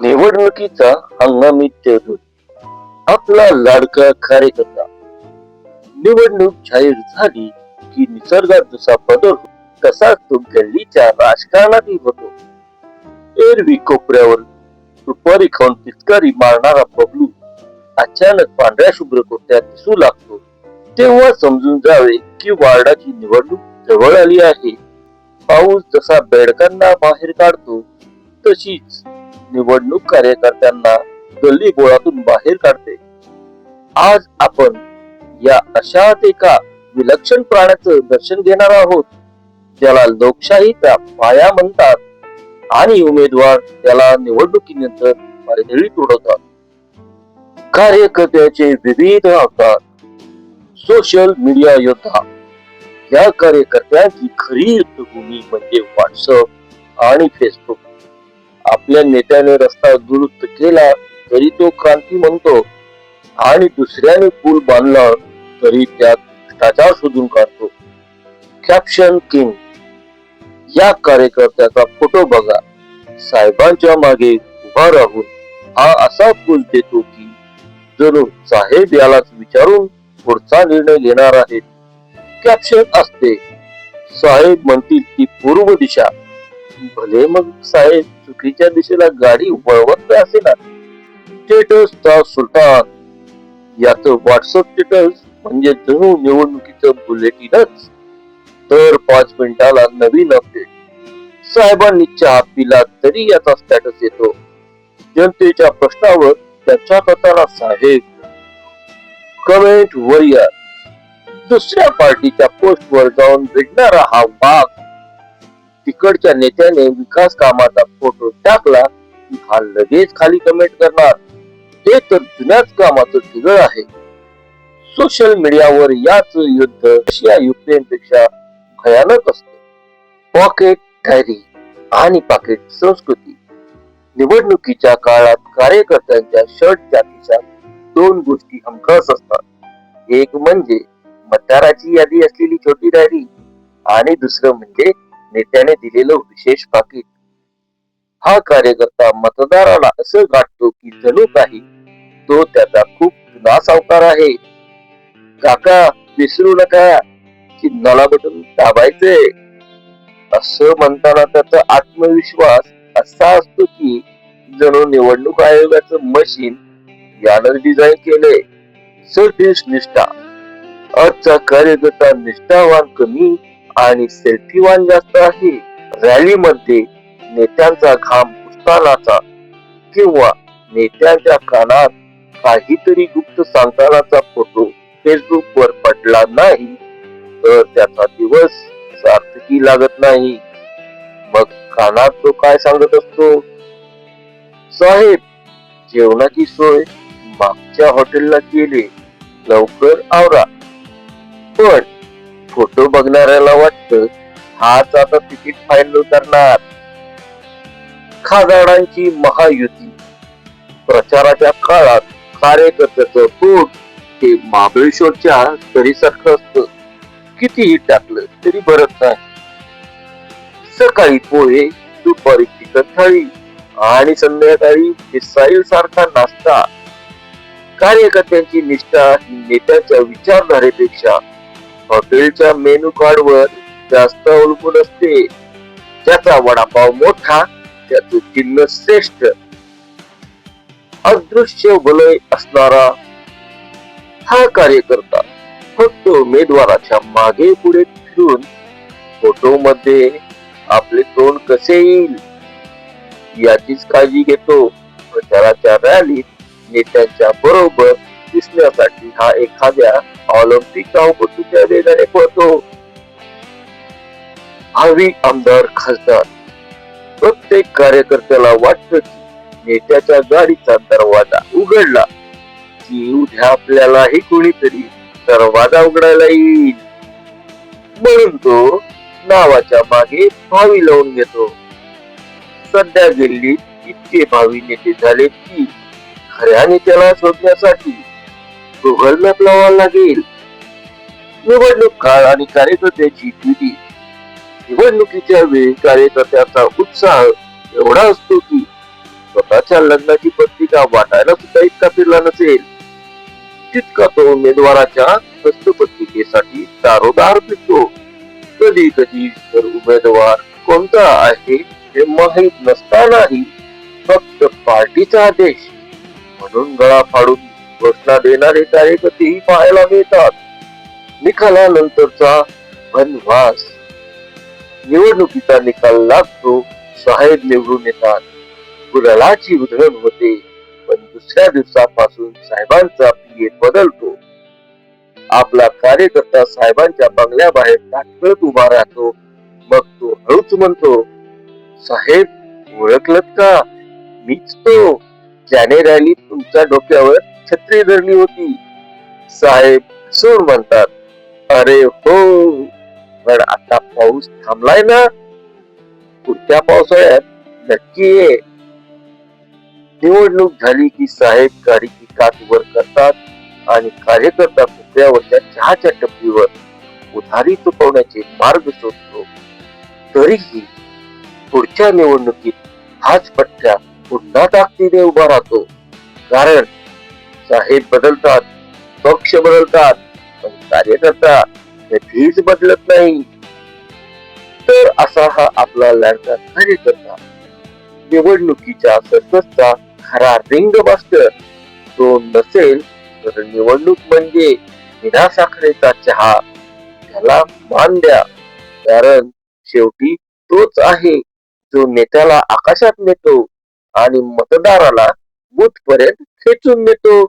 निवडणुकीचा हंगामी टेबल आपला लाडका कार्यकर्ता निवडणूक जाहीर झाली की निसर्गात जसा बदल होतो तसाच तो गल्लीच्या राजकारणातही होतो. एरवी कोपऱ्यावर दुपारी खाऊन पिचकारी मारणारा बबलू अचानक पांढऱ्या शुभ्र कोट्यात दिसू लागतो. तेव्हा समजून जावे की वार्डाची निवडणूक जवळ आली आहे. पाऊस जसा बेडकांना बाहेर काढतो तशीच निवडणूक कार्यकर्त्यांना गल्ली बोळातून बाहेर काढते. आज आपण या अशाच एका विलक्षण प्राण्याचं दर्शन घेणार आहोत. ज्याला लोकशाहीचा पाया म्हणतात आणि उमेदवार त्याला निवडणुकीनंतर पायदळी उडवतात कार्यकर्त्याचे विविध अवतार सोशल मीडिया योद्धा या कार्यकर्त्यांची खरी युद्धभूमी म्हणजे व्हॉट्सअप आणि फेसबुक आपल्या नेत्याने रस्ता दुरुस्त केला तरी तो क्रांती म्हणतो. आणि दुसऱ्याने पूल बांधला तरी त्यात भ्रष्टाचार शोधून काढतो. कॅप्शन किंग या कार्यकर्त्याचा फोटो बघा. साहेबांच्या मागे उभा राहून हा असा पूल देतो की जणू साहेब यालाच विचारून पुढचा निर्णय घेणार आहेत. कॅप्शन असते. साहेब म्हणतील ती पूर्व दिशा. भले मग साहेब चुकीच्या दिशेला गाडी वळवत असे ना स्टेटस चा सुलतान याच व्हॉट्सअप स्टेटस म्हणजे जणू निवडणुकीचं बुलेटिनच. तर पाच मिनिटाला नवीन अपडेट साहेबांनी चहा पिला तरी याचा स्टॅटस येतो. जनतेच्या प्रश्नावर त्याच्या कथाला साहेब कमेंट वरियर दुसऱ्या पार्टीच्या पोस्ट वर जाऊन भेटणारा हा भाग तिकडच्या नेत्याने विकास कामाचा फोटो टाकला की हा लगेच खाली कमेंट करणार. ते तर जुन्याच कामाचं ठिगळ आहे. सोशल मीडियावर याच युद्ध रशिया युक्रेन पेक्षा भयानक असत. पॉकेट डायरी आणि पाकिट संस्कृती. निवडणुकीच्या काळात कार्यकर्त्यांच्या शर्टच्या खिशात दोन गोष्टी हमखास असतात. एक म्हणजे मतदाराची यादी असलेली छोटी डायरी आणि दुसरं म्हणजे नेत्याने दिलेलं विशेष पाकिट. हा कार्यकर्ता मतदाराला असं गाठतो की जणू काही तो त्याचा खूप जुना सावकार आहे. काका विसरू नका. की नला बटन दाबायचंय. असं म्हणताना त्याचा आत्मविश्वास असा असतो की जणू निवडणूक आयोगाचं मशीन यानं डिझाईन केले सर्व्हिस निष्ठा. आजचा कार्यकर्ता निष्ठावान कमी आणि सेल्फीवान जास्त आहे. रॅलीमध्ये नेत्यांचा घाम पुसतानाचा किंवा नेत्यांच्या कानात काहीतरी गुप्त सांगतानाचा फोटो फेसबुक वर पडला नाही तर त्याचा दिवस सार्थकी लागत नाही. मग कानात तो काय सांगत असतो? साहेब जेवणाची सोय मागच्या हॉटेलला केली. लवकर आवरा. पण फोटो बघणाऱ्याला वाटत हाच आता तिकीट फाईल उतरणार. खासदारांची महायुती. प्रचाराच्या काळात कार्यकर्त्याचं पोट हे महाबळेश्वरच्या तरीसारखं असतं. कितीही टाकलं तरी भरत नाही. सकाळी पोहे दुपारी चिकन थाळी आणि संध्याकाळी मिसाईल सारखा नाश्ता. कार्यकर्त्यांची निष्ठा ही नेत्याच्या विचारधारेपेक्षा हॉटेलच्या मेनू कार्ड वर जास्त अवलंबून असते. ज्याचा वडापाव मोठा त्याचे चिन्ह श्रेष्ठ. अदृश्य वलय असणारा हा कार्यकर्ता फक्त उमेदवाराच्या मागे पुढे फिरून फोटो मध्ये आपले तोंड कसे येईल याचीच काळजी घेतो. प्रचाराच्या रॅलीत नेत्यांच्या बरोबर दिसण्यासाठी हा एखाद्या ऑलिम्पिक धावपटूच्या वेगाने पळतो हवी आमदार खासदार प्रत्येक कार्यकर्त्याला वाटत की नेत्याच्या गाडीचा दरवाजा उघडला की उद्या आपल्यालाही कोणीतरी दरवाजा उघडायला येईल. म्हणून तो नावाच्या मागे भावी लावून घेतो. सध्या दिल्लीत इतके भावी नेते झाले की खऱ्या नेत्याला शोधण्यासाठी गुगल मॅप लावावा लागेल. निवडणूक काळ आणि कार्यकर्त्याची भीती निवडणुकीच्या वेळी कार्यकर्त्याचा उत्साह एवढा असतो की स्वतःच्या लग्नाची पत्रिका वाटायला सुद्धा इतका फिरला नसेल. तितका तो उमेदवाराच्या हस्तपत्रिकेसाठी दारोदार फिरतो. कधी कधी तर उमेदवार कोणता आहे हे माहीत नसतानाही फक्त पार्टीचा आदेश म्हणून गळा फाडून घोषणा देणारे कार्यकर्तेही पाहायला मिळतात. निकालानंतरचा वनवास. निवडणुकीचा निकाल लागतो साहेब निवडून येतात. गुलालाची उधळण होते पण दुसऱ्या दिवसापासून साहेबांचा पीए बदलतो. आपला कार्यकर्ता साहेबांच्या बंगल्याबाहेर ताटकळत उभा राहतो मग तो हळूच म्हणतो साहेब ओळखलत का? मीच तो. ज्याने रॅली तुमच्या डोक्यावर छत्री धरली होती. साहेब सूर म्हणतात अरे हो पण आता पाऊस थांबलाय ना. पुढच्या पावसाळ्यात नक्की ये. निवडणूक झाली की साहेब गाडीची काच वर करतात आणि कार्यकर्ता कुत्र्यावरच्या चहाच्या टपरीवर उधारी चुकवण्याचे मार्ग शोधतो. तरीही पुढच्या निवडणुकीत हाच पट्ट्या पुन्हा ताकदीने उभा राहतो. कारण साहेब बदलतात पक्ष बदलतात पण कार्यकर्ता कधीच बदलत नाही. तर असा हा आपला लाडका कार्यकर्ता. निवडणुकीच्या सर्कसचा खरा रिंग मास्टर तो नसेल तर निवडणूक म्हणजे विना साखरेचा चहा. त्याला मान द्या कारण शेवटी तोच आहे जो नेत्याला आकाशात नेतो आणि मतदाराला बूथ पर्यंत खेचून नेतो.